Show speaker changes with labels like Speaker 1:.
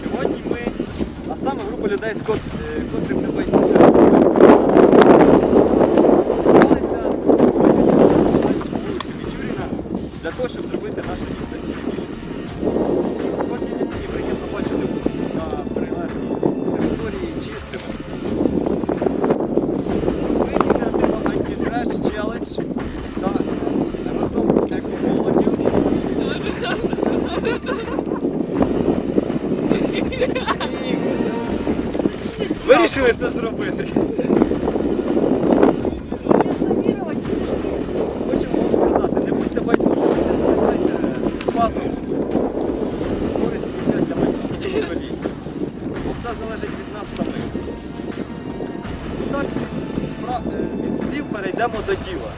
Speaker 1: Сьогодні ми, а саме група людей, з е, котрим любить зібралися вулиці для того, щоб зробити наше місто дійсніше. Вирішили це зробити. Хочемо вам сказати, не будьте байдужі, не залишайте спаду, користь сміття для все залежить від нас самих. І так від, е, слів перейдемо до діла.